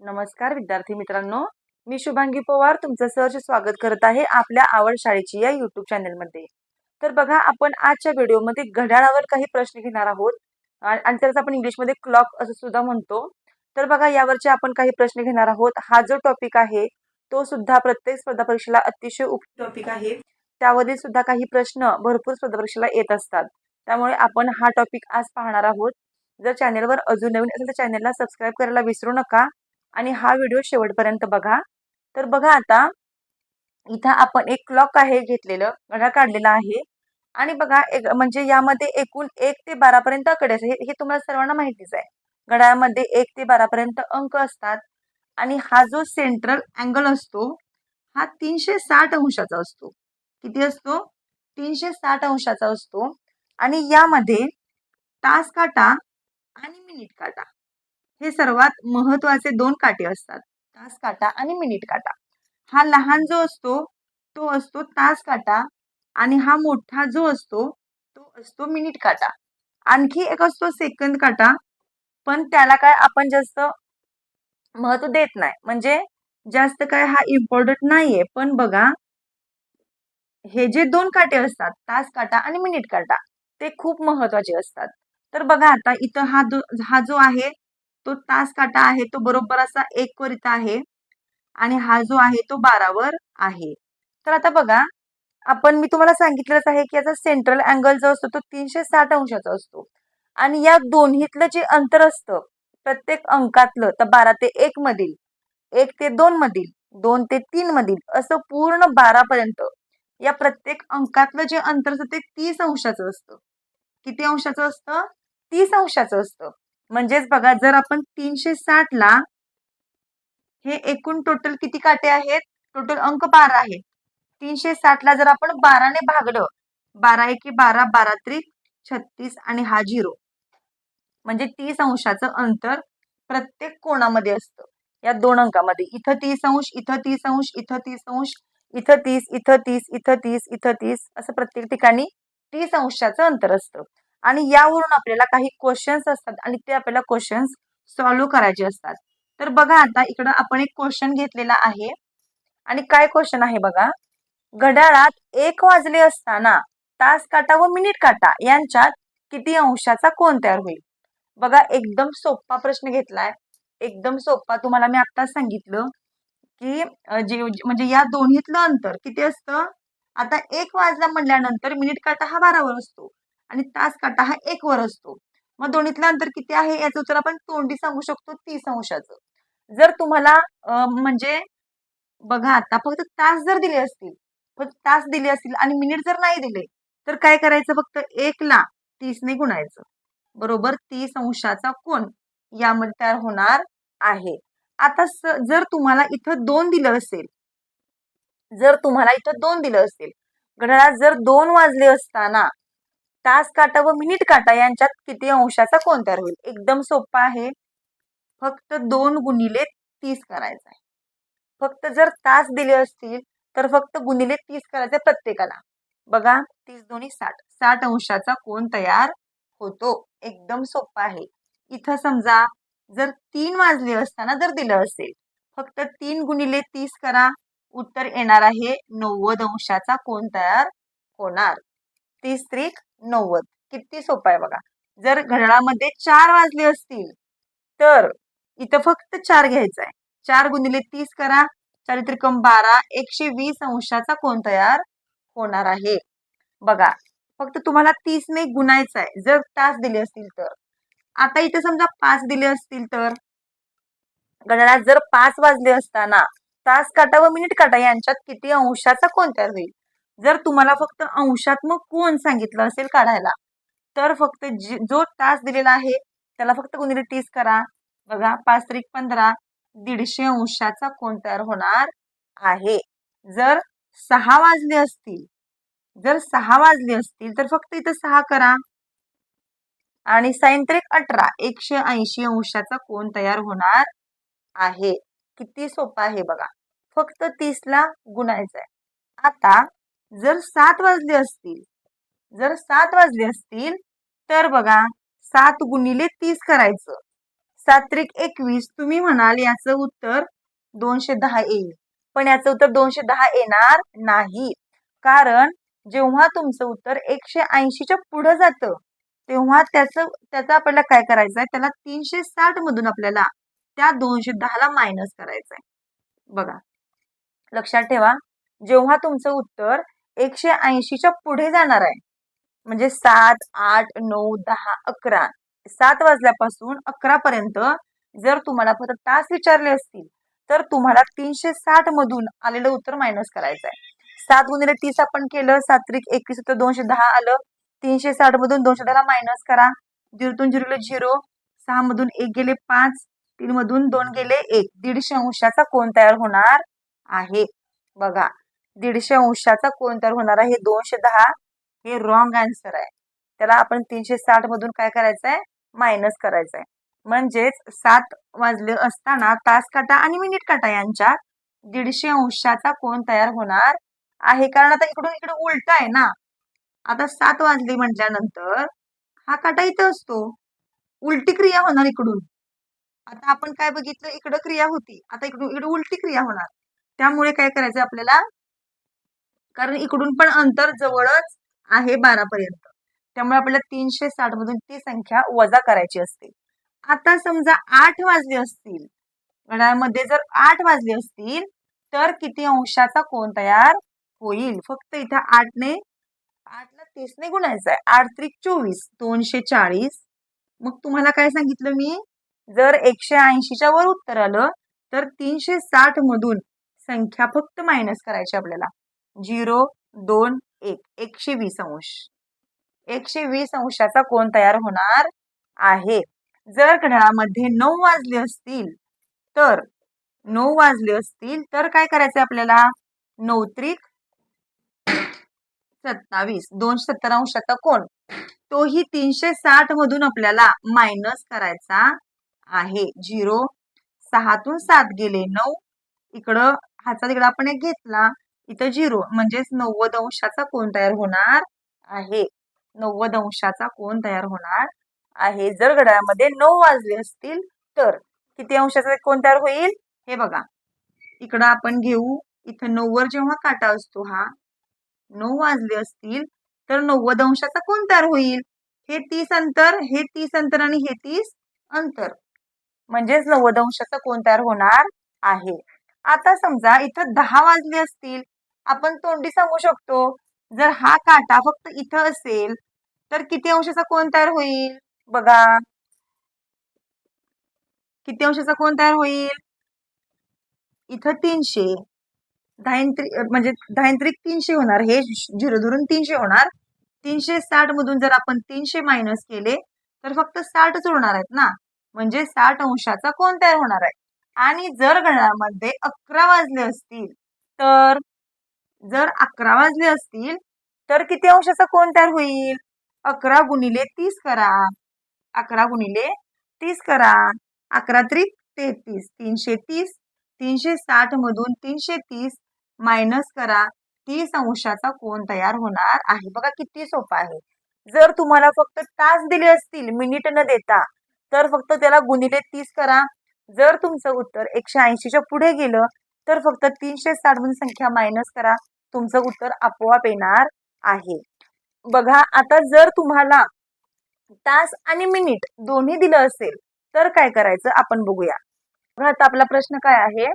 नमस्कार विद्यार्थी मित्रांनो. मी शुभांगी पवार तुमचं सहर्ष स्वागत करत आहे आपल्या आवड शाळेची या युट्यूब चॅनलमध्ये तर बघा आपण आजच्या व्हिडिओमध्ये घड्याळावर काही प्रश्न घेणार आहोत. आणि त्याचा आपण इंग्लिशमध्ये क्लॉक असं सुद्धा म्हणतो. तर बघा यावरचे आपण काही प्रश्न घेणार आहोत. हा जो टॉपिक आहे तो सुद्धा प्रत्येक स्पर्धा परीक्षेला अतिशय उप टॉपिक आहे. त्यावरील सुद्धा काही प्रश्न भरपूर स्पर्धा परीक्षेला येत असतात. त्यामुळे आपण हा टॉपिक आज पाहणार आहोत. जर चॅनेलवर अजून नवीन असेल तर चॅनेलला सबस्क्राईब करायला विसरू नका. आणि हा व्हिडिओ शेवटपर्यंत बघा. तर बघा आता इथं आपण एक क्लॉक आहे घेतलेलं घड्याळ काढलेला आहे. आणि बघा एक म्हणजे यामध्ये एकूण एक ते बारा पर्यंत आकडे असतात हे तुम्हाला सर्वांना माहितीच आहे. घड्याळामध्ये एक ते बारा पर्यंत अंक असतात. आणि हा जो सेंट्रल अँगल असतो हा तीनशे साठ अंशाचा असतो. किती असतो? तीनशे साठ अंशाचा असतो. आणि यामध्ये तास काटा आणि मिनिट काटा. हे सर्वात महत्त्वाचे दोन काटे असतात. तास काटा आणि मिनिट काटा. हा लहान जो असतो तो असतो तास काटा आणि हा मोठा जो असतो तो असतो मिनिट काटा. आणखी एक असतो सेकंद काटा पण त्याला काय आपण जास्त महत्त्व देत नाही. म्हणजे जास्त काय हा इम्पॉर्टंट नाहीये. पण बघा हे जे दोन काटे असतात तास काटा आणि मिनिट काटा ते खूप महत्त्वाचे असतात. तर बघा आता इथं हा हा जो आहे तो तास काटा आहे तो बरोबर असा एक वर इथं आहे. आणि हा जो आहे तो बारावर आहे. तर आता बघा आपण मी तुम्हाला सांगितलंच आहे की याचा सेंट्रल अँगल जो असतो तो तीनशे साठ अंशाचा असतो. आणि या दोन्हीतलं जे अंतर असतं प्रत्येक अंकातलं तर बारा ते एक मधील एक ते दोन मधील दोन ते तीन मधील असं पूर्ण बारा पर्यंत या प्रत्येक अंकातलं जे अंतर असतं ते तीस अंशाचं असतं. किती अंशाचं असतं? तीस अंशाचं असतं. म्हणजेच बघा जर आपण तीनशे साठ ला हे एकूण टोटल किती काटे आहेत? टोटल अंक बारा आहे तीनशे साठ ला जर आपण बाराने भागलं बारा एकी बारा बारा त्रिक छत्तीस आणि हा झिरो. म्हणजे तीस अंशाचं अंतर प्रत्येक कोणामध्ये असतं. या दोन अंकामध्ये. इथं तीस अंश इथं तीस अंश इथं तीस अंश इथं तीस इथं तीस इथं तीस इथं तीस असं प्रत्येक ठिकाणी तीस अंशाचं अंतर असतं. आणि यावरून आपल्याला काही क्वेश्चन्स असतात आणि ते आपल्याला क्वेश्चन्स सॉल्व्ह करायचे असतात. तर बघा आता इकडं आपण एक क्वेश्चन घेतलेला आहे. आणि काय क्वेश्चन आहे बघा? घड्याळात एक वाजले असताना तास काटा व मिनिट काटा यांच्यात किती अंशाचा कोण तयार होईल? बघा एकदम सोपा प्रश्न घेतलाय. एकदम सोपा. तुम्हाला मी आत्ताच सांगितलं की जे म्हणजे या दोन्हीतलं अंतर किती असतं? आता एक वाजला म्हणल्यानंतर मिनिट काटा हा बारावर असतो. आणि तास काटा हा एक वर असतो. मग दोन्हीतलं अंतर किती आहे? याचं उत्तर आपण तोंडी सांगू शकतो तीस अंशाचं जर तुम्हाला म्हणजे बघा आता फक्त तास जर दिले असतील फक्त तास दिले असतील आणि मिनिट जर नाही दिले तर काय करायचं फक्त एक ला तीसने गुणायचं. बरोबर? तीस अंशाचा कोण यामध्ये तयार होणार आहे. आता जर तुम्हाला इथं दोन दिलं असेल जर तुम्हाला इथं दोन दिलं असेल घड्याळात जर दोन वाजले असताना तास काटा व मिनिट काटा यांच्यात किती अंशाचा कोण तयार होईल? एकदम सोपा आहे. फक्त दोन गुणिले तीस करायचं आहे फक्त जर तास दिले असतील तर फक्त गुणिले तीस करायचे प्रत्येकाला. बघा तीस दोन्ही साठ. साठ अंशाचा कोण तयार होतो? एकदम सोपा आहे. इथं समजा जर तीन वाजले असताना जर दिलं असेल फक्त तीन गुणिले तीस करा. उत्तर येणार आहे नव्वद अंशाचा कोण तयार होणार? तीस त्रिक नव्वद. किती सोपं आहे बघा. जर घड्याळामध्ये चार वाजले असतील तर इथं फक्त चार घ्यायचा आहे. चार गुणिले तीस करा. चारित्रिकम बारा एकशे वीस अंशाचा कोण तयार होणार आहे. बघा फक्त तुम्हाला तीस ने गुणायचं आहे. जर तास दिले असतील तर. आता इथे समजा पाच दिले असतील तर. घड्याळात जर पाच वाजले असताना तास काटा व मिनिट काटा यांच्यात किती अंशाचा कोण तयार होईल? जर तुम्हाला फक्त अंशात्मक कोण सांगितलं असेल काढायला तर फक्त जो तास दिलेला आहे त्याला फक्त गुणिले तीस करा. बघा पाच त्रिक पंधरा दीडशे अंशाचा कोण तयार होणार आहे? जर सहा वाजले असतील जर सहा वाजले असतील तर फक्त इथं सहा करा. आणि सायंत्रिक अठरा एकशे ऐंशी अंशाचा कोण तयार होणार आहे? किती सोपं आहे बघा. फक्त तीसला गुणायचं आहे आता जर सात वाजले असतील जर सात वाजले असतील तर बघा सात गुणिले तीस करायचं. सात्रिक एकवीस तुम्ही म्हणाल याचं उत्तर दोनशे दहा येईल पण याचं उत्तर दोनशे दहा येणार नाही. कारण जेव्हा तुमचं उत्तर एकशे ऐंशीच्या पुढं जातं तेव्हा त्याचं त्याचं आपल्याला काय करायचं आहे त्याला तीनशे साठ मधून आपल्याला त्या दोनशे दहाला मायनस करायचं आहे बघा लक्षात ठेवा जेव्हा तुमचं उत्तर एकशे ऐंशीच्या पुढे जाणार आहे. म्हणजे सात आठ नऊ दहा अकरा. सात वाजल्यापासून अकरा पर्यंत जर तुम्हाला फक्त तास विचारले असतील तर तुम्हाला तीनशे साठ मधून आलेलं उत्तर मायनस करायचं आहे सात गुणिले तीस आपण केलं सात्रिक एकवीस होतं दोनशे दहा आलं. तीनशे साठ मधून दोनशे दहा मायनस करा. झिरोतून झिरो झिरो. सहा मधून एक गेले पाच. तीन मधून दोन गेले एक. दीडशे अंशाचा कोण तयार होणार आहे? बघा. दीडशे अंशाचा कोण तयार होणार आहे हे दोनशे दहा हे रॉंग आन्सर आहे. त्याला आपण तीनशे साठ मधून काय करायचं आहे मायनस करायचं आहे म्हणजेच सात वाजले असताना तास काटा आणि मिनिट काटा यांच्यात दीडशे अंशाचा कोण तयार होणार आहे? कारण आता इकडून इकडे उलट आहे ना. आता सात वाजले म्हटल्यानंतर हा काटा इथं असतो. उलटी क्रिया होणार इकडून. आता आपण काय बघितलं? इकडं क्रिया होती. आता इकडून इकडे उलटी क्रिया होणार. त्यामुळे काय करायचं आपल्याला? कारण इकडून पण अंतर जवळच आहे बारा पर्यंत त्यामुळे आपल्याला तीनशे साठ मधून ती संख्या वजा करायची असते. आता समजा आठ वाजले असतील. घड्याळमध्ये जर आठ वाजले असतील तर किती अंशाचा कोण तयार होईल? फक्त इथं आठने आठला तीसने गुणायचं आहे आठ त्रिक चोवीस दोनशे चाळीस. मग तुम्हाला काय सांगितलं मी? जर एकशे ऐंशीच्या वर उत्तर आलं तर तीनशे साठ मधून संख्या फक्त मायनस करायची आपल्याला. झिरो दोन एक. एकशे वीस अंश. एकशे वीस अंशाचा कोण तयार होणार आहे? जर घड्याळामध्ये नऊ वाजले असतील तर नऊ वाजले असतील तर काय करायचं आपल्याला? नऊ त्रिक सत्तावीस. दोनशे सत्तर अंशाचा कोण तोही तीनशे साठ मधून आपल्याला मायनस करायचा आहे. झिरो सहातून सात गेले नऊ. इकडं हाचा तिकडं आपण एक घेतला. इथं झिरो म्हणजेच नव्वद अंशाचा कोण तयार होणार आहे. नव्वद अंशाचा कोण तयार होणार आहे. जर घड्याळामध्ये नऊ वाजले असतील तर किती अंशाचा कोण तयार होईल? हे बघा. इकडं आपण घेऊ. इथं नऊवर जेव्हा काटा असतो हा नऊ वाजले असतील तर नव्वद अंशाचा कोण तयार होईल? हे तीस अंतर हे तीस अंतर आणि हे तीस अंतर. म्हणजेच नव्वद अंशाचा कोण तयार होणार आहे. आता समजा इथं दहा वाजले असतील. आपण तोंडी सांगू शकतो. जर हा काटा फक्त इथं असेल तर किती अंशाचा कोण तयार होईल? बघा. किती अंशाचा कोण तयार होईल? इथं तीनशे. धायंत्रिक म्हणजे धायंत्रिक तीनशे होणार. हे झिरो धरून तीनशे होणार. तीनशे साठ मधून जर आपण तीनशे मायनस केले तर फक्त साठच उरणार आहेत ना? म्हणजे साठ अंशाचा कोण तयार होणार आहे? आणि जर घड्याळामध्ये अकरा वाजले असतील तर जर अकरा वाजले असतील तर किती अंशाचा कोण तयार होईल? अकरा गुणिले तीस करा. अकरा गुणिले तीस करा. अकरा त्रिक तेहतीस. तीनशे तीस तीनशे साठ मधून तीनशे तीस मायनस करा. तीस अंशाचा कोण तयार होणार आहे? बघा किती सोपा आहे. जर तुम्हाला फक्त तास दिले असतील मिनिट न देता तर फक्त त्याला गुणिले तीस करा. जर तुमचं उत्तर एकशे ऐंशीच्या पुढे गेलं तर फक्त तीनशे साठवून संख्या मायनस करा. तुमचं उत्तर आपोआप येणार आहे. बघा आता जर तुम्हाला तास आणि मिनिट दोन्ही दिलं असेल तर काय करायचं आपण बघूया. बघा आता आपला प्रश्न काय आहे?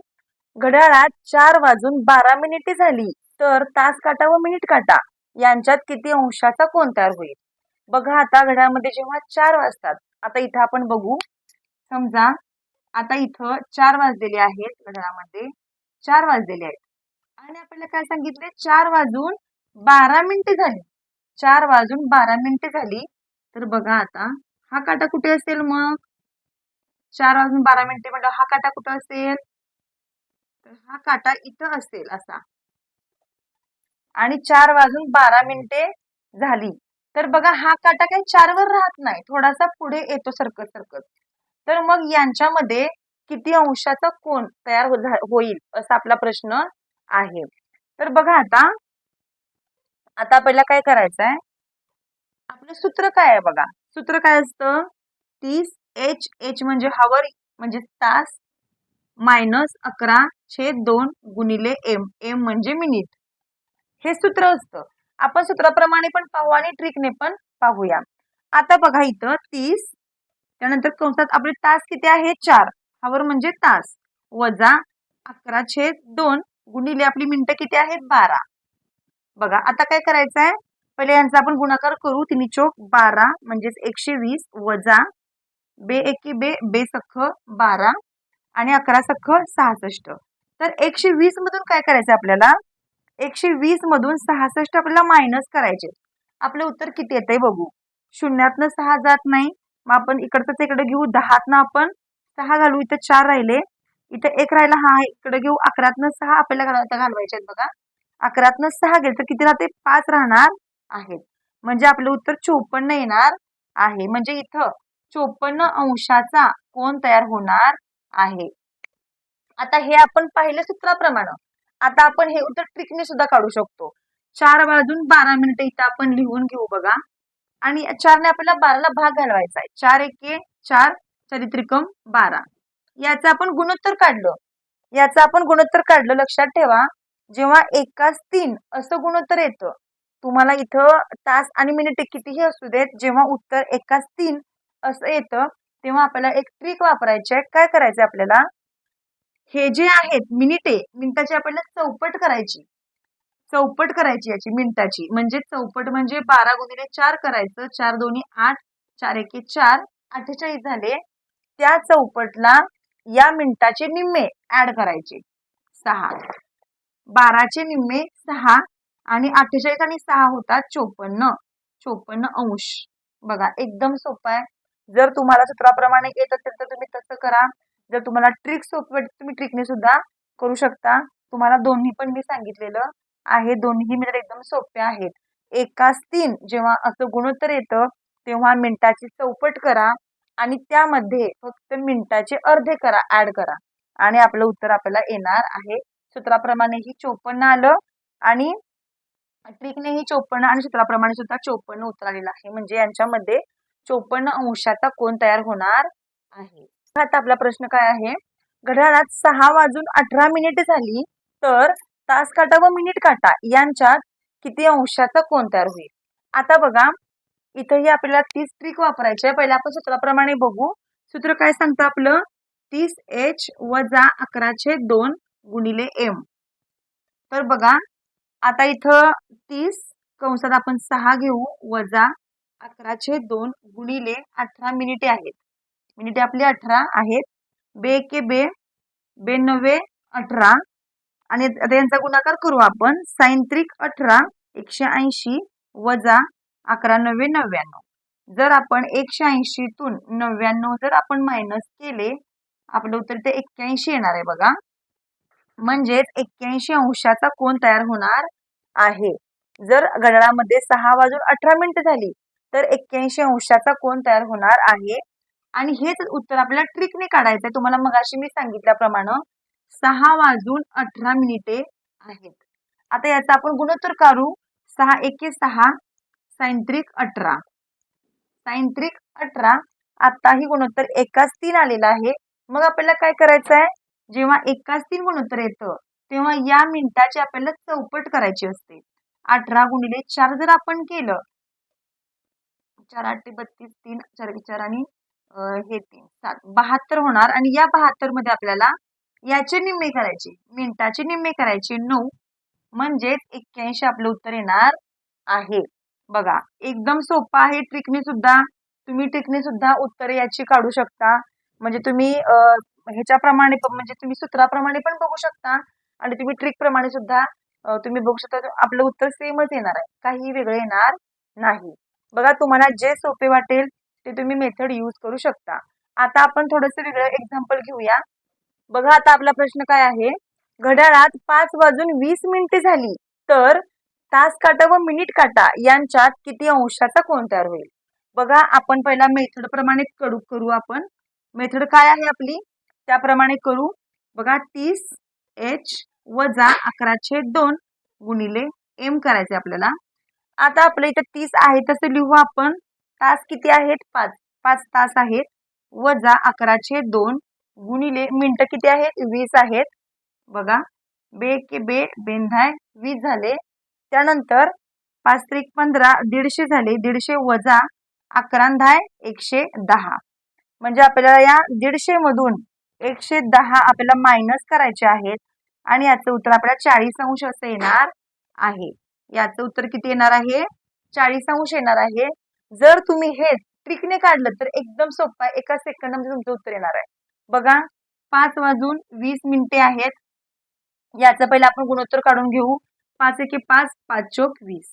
घड्याळात चार वाजून बारा मिनिटे झाली तर तास काटा व मिनिट काटा यांच्यात किती अंशाचा कोण तयार होईल? बघा आता घड्याळामध्ये जेव्हा चार वाजतात आता इथं आपण बघू. समजा आता इथं चार वाजलेले आहेत घड्याळामध्ये. चार वाजलेले आहेत. आणि आपल्याला काय सांगितले? चार वाजून बारा मिनिटे झाली. चार वाजून बारा मिनिटे झाली. तर बघा आता हा काटा कुठे असेल मग? चार वाजून बारा मिनिटे म्हणजे हा काटा कुठं असेल? तर हा काटा इथं असेल असा. आणि चार वाजून बारा मिनिटे झाली. तर बघा हा काटा काही चारवर राहत नाही. थोडासा पुढे येतो सरकत सरकत तर मग यांच्यामध्ये किती अंशाचा कोण तयार हो-, होईल असा आपला प्रश्न आहे. तर बघा आता आता आपल्याला काय करायचं आहे आपलं सूत्र काय आहे बघा? सूत्र काय असतं? तीस एच एच म्हणजे हावर म्हणजे तास मायनस अकरा छेद दोन गुणिले एम एम म्हणजे मिनिट. हे सूत्र असतं. आपण सूत्राप्रमाणे पण पाहू आणि ट्रिकने पण पाहूया. आता बघा इथं तीस त्यानंतर कंसात आपले तास किती आहे? चार. हावर म्हणजे तास. वजा अकरा छेद दोन गुणिले आपली मिनिटं किती आहेत? बारा. बघा आता काय करायचं आहे पहिले यांचा आपण गुणाकार करू. तिन्ही चोक बारा म्हणजेच एकशे वीस. वजा बे एकी बे बे सख बारा आणि अकरा सख सहासष्ट. तर एकशे वीस मधून काय करायचं आपल्याला? एकशे वीस मधून सहासष्ट आपल्याला मायनस करायचे आपलं उत्तर किती येतंय बघू. शून्यातनं सहा जात नाही. मग आपण इकडचंच इकडे घेऊ. दहातनं आपण सहा घालू इथं चार राहिले. इथं एक राहिला हा इकडे घेऊ. अकरातनं सहा आपल्याला घालवायचे आहेत बघा. अकरातनं सहा गेले तर किती राहते पाच राहणार आहेत. म्हणजे आपलं उत्तर चोपन्न येणार आहे. म्हणजे इथं चोपन्न अंशाचा कोण तयार होणार आहे. आता हे आपण पाहिलं सूत्राप्रमाणे. आता आपण हे उत्तर ट्रिकने सुद्धा काढू शकतो. चार वाजून बारा मिनिटं इथं आपण लिहून घेऊ बघा. आणि चारने आपल्याला बाराला भाग घालवायचा आहे. चार एके चार चरित्रिकम बारा. याचं आपण गुणोत्तर काढलं. याचं आपण गुणोत्तर काढलं लक्षात ठेवा. जेव्हा एकाच तीन असं गुणोत्तर येतं तुम्हाला इथं तास आणि मिनिटे कितीही असू देत जेव्हा उत्तर एकाच तीन असं येतं तेव्हा आपल्याला एक ट्रिक वापरायची आहे. काय करायचं आपल्याला? हे जे आहेत मिनिटे मिनिटाची आपल्याला चौपट करायची. चौपट करायची याची मिनिटाची. म्हणजे चौपट म्हणजे बारा गुणिले चार करायचं. चार दोन्ही आठ चार एके चार. अठ्ठेचाळीस झाले. त्या चौपटला या मिनिटाचे निम्मे ऍड करायचे. सहा. बाराचे निम्मे सहा आणि अठ्ठेचाळीस आणि सहा होतात चोपन्न. चोपन्न अंश. बघा एकदम सोपं आहे. जर तुम्हाला सूत्राप्रमाणे येत असेल तर तुम्ही तसं करा. जर तुम्हाला ट्रिक सोपी तुम्ही ट्रिकने सुद्धा करू शकता. तुम्हाला दोन्ही पण मी सांगितलेलं आहे. दोन्ही मिनिट एकदम सोपे आहेत. एकाच तीन जेव्हा असं गुणोत्तर येतं तेव्हा मिनिटाची चौपट करा. आणि त्यामध्ये फक्त मिनिटाचे अर्धे करा ऍड करा. आणि आपलं उत्तर आपल्याला येणार आहे. सूत्राप्रमाणे ही चोपन्न आलं आणि ट्रिकने ही चोपन्न आणि सूत्राप्रमाणे सुद्धा चोपन्न उत्तर आलेलं आहे. म्हणजे यांच्यामध्ये चोपन्न अंशाचा कोण तयार होणार आहे? आता आपला प्रश्न काय आहे? घड्याळात सहा वाजून अठरा मिनिट झाली तर तास काटा व मिनिट काटा यांच्यात किती अंशाचा कोण तयार होईल? आता बघा इथंही आपल्याला तीस ट्रिक वापरायची आहे. पहिला आपण सूत्राप्रमाणे बघू. सूत्र काय सांगतं आपलं? तीस एच वजा अकराशे दोन गुणिले एम तर बघा आता इथं तीस कंसात आपण सहा घेऊ. वजा अकराशे दोन गुणिले अठरा मिनिटे आहेत. मिनिटे आपली अठरा आहेत. बे के बे बे नव्वे अठरा. आणि आता यांचा गुणाकार करू आपण. सायंत्रिक अठरा एकशे ऐंशी वजा अकरा नव्वे नव्याण्णव. जर आपण एकशे ऐंशीतून नव्याण्णव जर आपण मायनस केले आपलं उत्तर ते एक्क्याऐंशी येणार आहे बघा. म्हणजेच एक्क्याऐंशी अंशाचा कोण तयार होणार आहे. जर घड्याळामध्ये सहा वाजून अठरा मिनिटं झाली तर एक्क्याऐंशी अंशाचा कोण तयार होणार आहे. आणि हेच उत्तर आपल्याला ट्रिकने काढायचं आहे तुम्हाला मगाशी मी सांगितल्याप्रमाणे सहा वाजून अठरा मिनिटे आहेत. आता याचा आपण गुणोत्तर काढू. सहा एके सहा. सायंत्रिक अठरा. सायंत्रिक अठरा आताही गुणोत्तर एकाच तीन आलेला आहे. मग आपल्याला काय करायचं आहे? जेव्हा एकाच तीन गुणोत्तर येतं तेव्हा या मिनिटाची आपल्याला चौपट करायची असते. अठरा गुणिले चार जर आपण केलं चार आठ बत्तीस तीन चार विचार आणि हे तीन सात बहात्तर होणार. आणि या बहात्तरमध्ये आपल्याला याचे निम्मे करायचे मिनिटाचे निम्मे करायचे नऊ. म्हणजेच एक्क्याऐंशी आपलं उत्तर येणार आहे. बघा एकदम सोपं आहे ट्रिकने सुद्धा. तुम्ही ट्रिकने सुद्धा उत्तर याची काढू शकता. म्हणजे तुम्ही ह्याच्याप्रमाणे म्हणजे तुम्ही सूत्राप्रमाणे पण बघू शकता. आणि तुम्ही ट्रिक प्रमाणे सुद्धा तुम्ही बघू शकता. आपलं उत्तर सेमच येणार आहे. काही वेगळं येणार नाही. बघा तुम्हाला जे सोपे वाटेल ते तुम्ही मेथड यूज करू शकता. आता आपण थोडंसं वेगळं एक्झाम्पल घेऊया. बघा आता आपला प्रश्न काय आहे? घड्याळात पाच वाजून वीस मिनिटे झाली. तर तास काटा व मिनिट काटा यांच्यात किती अंशाचा कोण तयार होईल? बघा आपण पहिला मेथड प्रमाणे करू करू आपण. मेथड काय आहे आपली? त्याप्रमाणे करू. बघा तीस एच वजा अकराशे दोन गुणिले एम करायचे आपल्याला. आता आपल्या इथं तीस आहे तसं लिहू आपण. तास किती आहेत? पाच. पाच तास आहेत. वजा अकराशे दोन गुणिले मिनटं किती आहेत? वीस आहेत. बघा बे के बे बेंधाय वीस झाले. त्यानंतर पाच त्रिक पंधरा दीडशे झाले दीडशे वजा अकरांधाय एकशे दहा. म्हणजे आपल्याला या दीडशे मधून एकशे दहा आपल्याला मायनस करायचे आहेत आणि याचं उत्तर आपल्याला चाळीस अंश असं येणार आहे. याचं उत्तर किती येणार आहे? चाळीस अंश येणार आहे. जर तुम्ही हे ट्रिकने काढलं तर एकदम सोपं आहे. एका सेकंदामध्ये तुमचं उत्तर येणार आहे. बघा पाच वाजून वीस मिनिटे आहेत. याचं पहिलं आपण गुणोत्तर काढून घेऊ. पाच एके पाच पाच चोक वीस.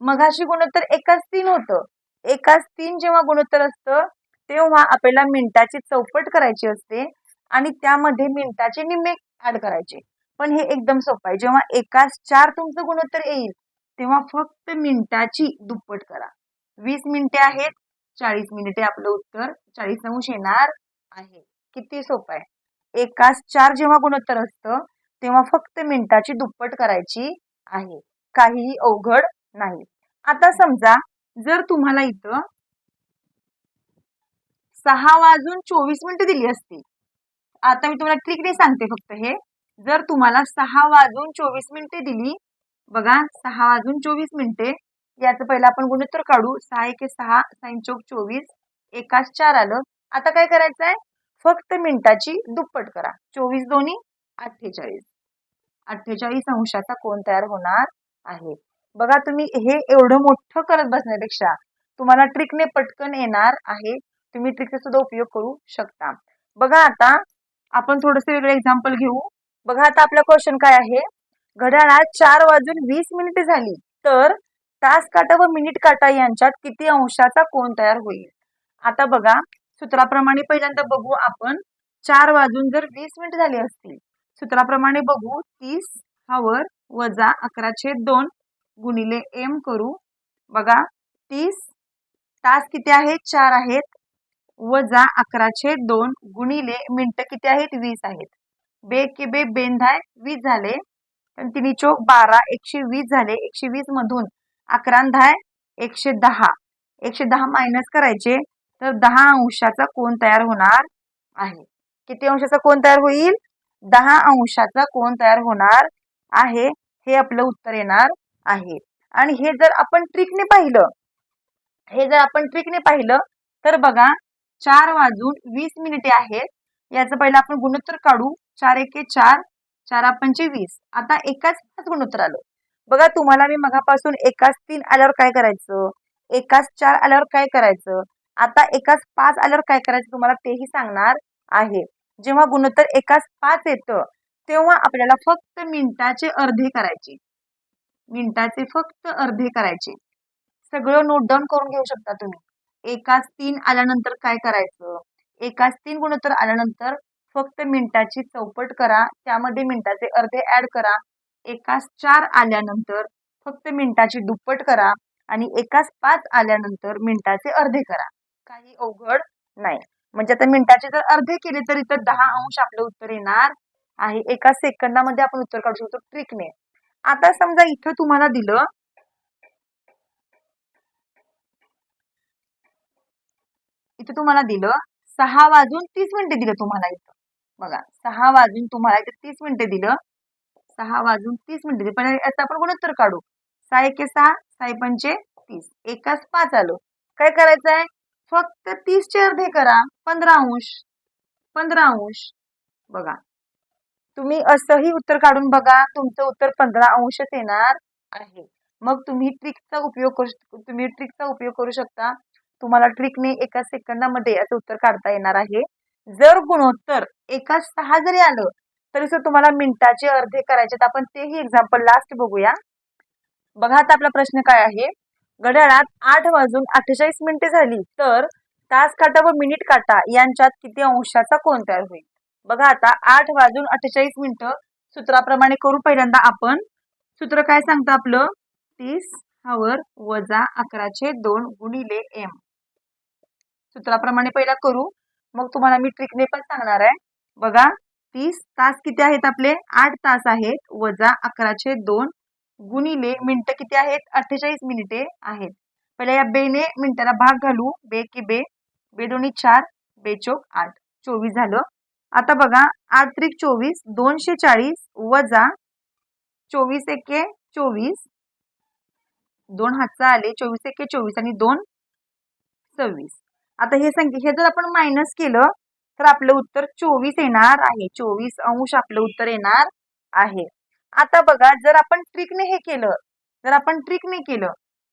मगाशी गुणोत्तर एकाच तीन होतं. एकाच तीन जेव्हा गुणोत्तर असतं तेव्हा आपल्याला मिनिटाची चौपट करायची असते आणि त्यामध्ये मिनिटाचे निम्मे ऍड करायचे. पण हे एकदम सोपं आहे. जेव्हा एकाच चार तुमचं गुणोत्तर येईल तेव्हा फक्त मिनिटाची दुप्पट करा. वीस मिनिटे आहेत चाळीस मिनिटे आपलं उत्तर चाळीस अंश येणार आहे. किती सोपं आहे. एकाच चार जेव्हा गुणोत्तर असतं तेव्हा फक्त मिनिटाची दुप्पट करायची आहे. काहीही अवघड नाही. आता समजा जर तुम्हाला इथं सहा वाजून चोवीस मिनिटं दिली असती आता मी तुम्हाला ट्रिकने सांगते फक्त हे. जर तुम्हाला सहा वाजून चोवीस मिनिटे दिली बघा सहा वाजून चोवीस मिनिटे याचं पहिलं आपण गुणोत्तर काढू. सहा एके सहा साईन चौक चोवीस एकाच चार आलं. आता काय करायचं आहे फक्त मिनिटाची दुप्पट करा. चोवीस दोन्ही अठ्ठेचाळीस. अठ्ठेचाळीस अंशाचा कोण तयार होणार आहे? बघा तुम्ही हे एवढं मोठं करत बसण्यापेक्षा तुम्हाला ट्रिकने पटकन येणार आहे. तुम्ही ट्रिकचा सुद्धा उपयोग करू शकता. बघा आता आपण थोडस वेगळं एक्झाम्पल घेऊ. बघा आता आपला क्वेश्चन काय आहे? घड्याळात चार वाजून वीस मिनिटे झाली तर तास काटा व मिनिट काटा यांच्यात किती अंशाचा कोण तयार होईल? आता बघा सूत्राप्रमाणे पहिल्यांदा बघू आपण चार वाजून जर वीस मिनिट झाली असतील सूत्राप्रमाणे बघू तीस हावर वजा अकराशे दोन गुणिले एम करू. बघा तीस तास किती आहेत चार आहेत. वजा अकराशे दोन गुणिले मिनटं किती आहेत? वीस आहेत. बे के बे बेंधाय वीस झाले. पण तिन्ही चोक बारा एकशे वीस झाले. एकशे वीस मधून अकरांधाय एकशे दहा. एकशे दहा मायनस करायचे तर दहा अंशाचा कोण तयार होणार आहे. किती अंशाचा कोण तयार होईल? दहा अंशाचा कोण तयार होणार आहे हे आपलं उत्तर येणार आहे. आणि हे जर आपण ट्रिकने पाहिलं हे जर आपण ट्रिकने पाहिलं तर बघा चार वाजून वीस मिनिटे आहेत. याचं पहिलं आपण गुणोत्तर काढू. चार एके चार चार पंचे वीस. आता एकाच पाच गुणोत्तर आलं. बघा तुम्हाला मी मगापासून एकाच तीन आल्यावर काय करायचं? एकाच चार आल्यावर काय करायचं? आता एकाच पाच आल्यावर काय करायचं? तुम्हाला तेही सांगणार आहे. जेव्हा गुणोत्तर एकाच पाच येतं तेव्हा आपल्याला फक्त मिनिटाचे अर्धे करायचे. मिनिटाचे फक्त अर्धे करायचे. सगळं नोट डाऊन करून घेऊ शकता तुम्ही. एकाच तीन आल्यानंतर काय करायचं? एकाच तीन गुणोत्तर आल्यानंतर फक्त मिनिटाची चौपट करा. त्यामध्ये मिनिटाचे अर्धे ऍड करा. एकाच चार आल्यानंतर फक्त मिनिटाची दुप्पट करा. आणि एकाच पाच आल्यानंतर मिनिटाचे अर्धे करा. काही अवघड नाही. म्हणजे आता मिनिटाचे जर अर्धे केले तर इथं दहा अंश आपलं उत्तर येणार आहे. एका सेकंदामध्ये आपण उत्तर काढू शकतो. ट्रिकने आता समजा इथं तुम्हाला दिलं. इथं तुम्हाला दिलं. सहा वाजून तीस मिनिटे दिलं तुम्हाला इथं. बघा सहा वाजून तुम्हाला इथं तीस मिनिटे दिलं. सहा वाजून तीस मिनिटे दिली. पण याचं आपण गुणोत्तर काढू? सहा एके सहा साई पंचे तीस. एकाच पाच आलो. काय करायचं आहे फक्त तीसचे अर्धे करा. पंधरा अंश. पंधरा अंश. बघा. तुम्ही असंही उत्तर काढून बघा. तुमचं उत्तर पंधरा अंशच येणार आहे. मग तुम्ही ट्रिकचा उपयोग करू तुम्ही ट्रिकचा उपयोग करू शकता. तुम्हाला ट्रिकने एका सेकंदामध्ये याचं उत्तर काढता येणार आहे. जर गुणोत्तर एका सहा जरी आलं तरी सुद्धा तुम्हाला मिनिटाचे अर्धे करायचे आपण तेही एक्झाम्पल लास्ट बघूया. बघा आता आपला प्रश्न काय आहे. घड्याळात आठ वाजून अठ्ठेचाळीस मिनिटे झाली तर तास काटा व मिनिट काटा यांच्यात किती अंशाचा कोण तयार होईल? बघा आता आठ वाजून अठ्ठेचाळीस मिनिटं सूत्राप्रमाणे करू पहिल्यांदा आपण. सूत्र काय सांगतं आपलं? तीस हावर वजा अकराचे दोन गुणिले एम. सूत्राप्रमाणे पहिला करू. मग तुम्हाला मी ट्रिकने पण सांगणार आहे. बघा तीस तास किती आहेत आपले? आठ तास आहेत. वजा अकराचे दोन गुणिले मिनिटं किती आहेत? अठ्ठेचाळीस मिनिटे आहेत. पहिल्या या बेने मिनिटाला भाग घालू. बे की बे. बे दोन्ही चार. बेचोक आठ. चोवीस झालं. आता बघा आठ त्रिक चोवीस दोनशे चाळीस वजा चोवीस एके चोवीस. दोन हातचा आले चोवीस एके चोवीस आणि दोन सव्वीस. आता हे संख्या हे जर आपण मायनस केलं तर आपलं उत्तर चोवीस येणार आहे. चोवीस अंश आपलं उत्तर येणार आहे. आता बघा जर आपण ट्रिकने हे केलं जर आपण ट्रिकने केलं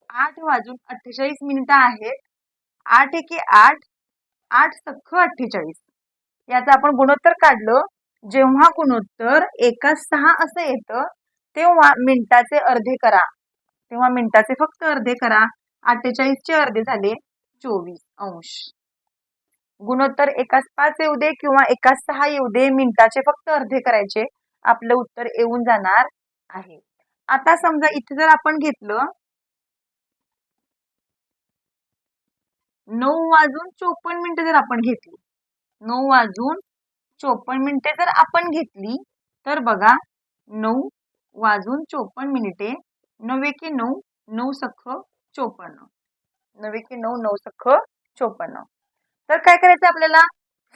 आठ वाजून अठ्ठेचाळीस मिनिटं आहेत. आठ एके आठ आठ सख्ख अठ्ठेचाळीस. याचं आपण गुणोत्तर काढलं. जेव्हा गुणोत्तर एका सहा असं येतं तेव्हा मिनिटाचे अर्धे करा. तेव्हा मिनिटाचे फक्त अर्धे करा. अठ्ठेचाळीसचे अर्धे झाले चोवीस अंश. गुणोत्तर एकाच पाच येऊ दे किंवा एकाच सहा येऊ दे मिनिटाचे फक्त अर्धे करायचे. आपलं उत्तर येऊन जाणार आहे. आता समजा इथे जर आपण घेतलं नऊ वाजून चोपन्न मिनिटं जर आपण घेतली नऊ वाजून चोपन्न मिनिटे जर आपण घेतली तर बघा नऊ वाजून चोपन्न मिनिटे नवे की नऊ नऊ सख्ख चोपन्न. नवे की नऊ नऊ सख्ख चोपन्न. तर काय करायचं आपल्याला?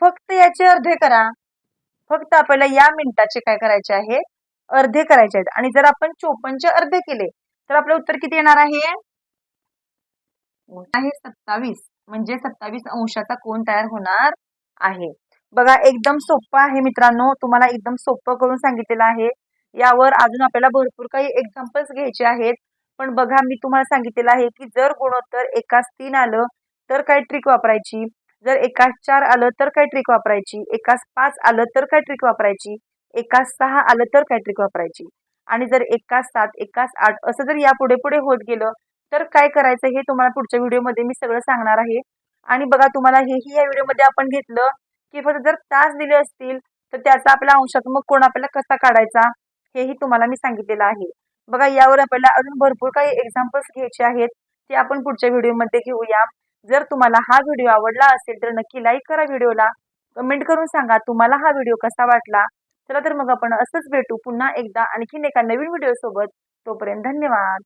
फक्त याचे अर्धे करा. फक्त आपल्याला या मिनिटाचे काय करायचे आहे? अर्धे करायचे आहेत. आणि जर आपण चोपन्नचे अर्धे केले तर आपलं उत्तर किती येणार आहे? आहे सत्तावीस. म्हणजे सत्तावीस अंशाचा कोण तयार होणार आहे. बघा एकदम सोपं आहे मित्रांनो. तुम्हाला एकदम सोपं करून सांगितलेलं आहे. यावर अजून आपल्याला भरपूर काही एक्झाम्पल्स घ्यायचे आहेत. पण बघा मी तुम्हाला सांगितलेलं आहे की जर गुणोत्तर एकाच तीन आलं तर काय ट्रिक वापरायची? जर एकाच चार आलं तर काय ट्रिक वापरायची? एकास पाच आलं तर काय ट्रिक वापरायची? एकाच सहा आलं तर काय ट्रिक वापरायची? आणि जर एकाच सात एकास आठ असं जर यापुढे पुढे होत गेलं तर काय करायचं हे तुम्हाला पुढच्या व्हिडिओमध्ये मी सगळं सांगणार आहे. आणि बघा तुम्हाला हेही या व्हिडिओमध्ये आपण घेतलं की फक्त जर तास दिले असतील तर त्याचा आपला अंशात्मक कोण आपल्याला कसा काढायचा हेही तुम्हाला मी सांगितलेलं आहे. बघा यावर आपल्याला अजून भरपूर काही एक्झाम्पल्स घ्यायचे आहेत ते आपण पुढच्या व्हिडिओमध्ये घेऊया. जर तुम्हाला हा व्हिडिओ आवडला असेल तर नक्की लाईक करा व्हिडिओला कमेंट करून सांगा तुम्हाला हा व्हिडिओ कसा वाटला? चला तर मग आपण असंच भेटू पुन्हा एकदा आणखीन एका नवीन व्हिडिओ सोबत. तोपर्यंत धन्यवाद.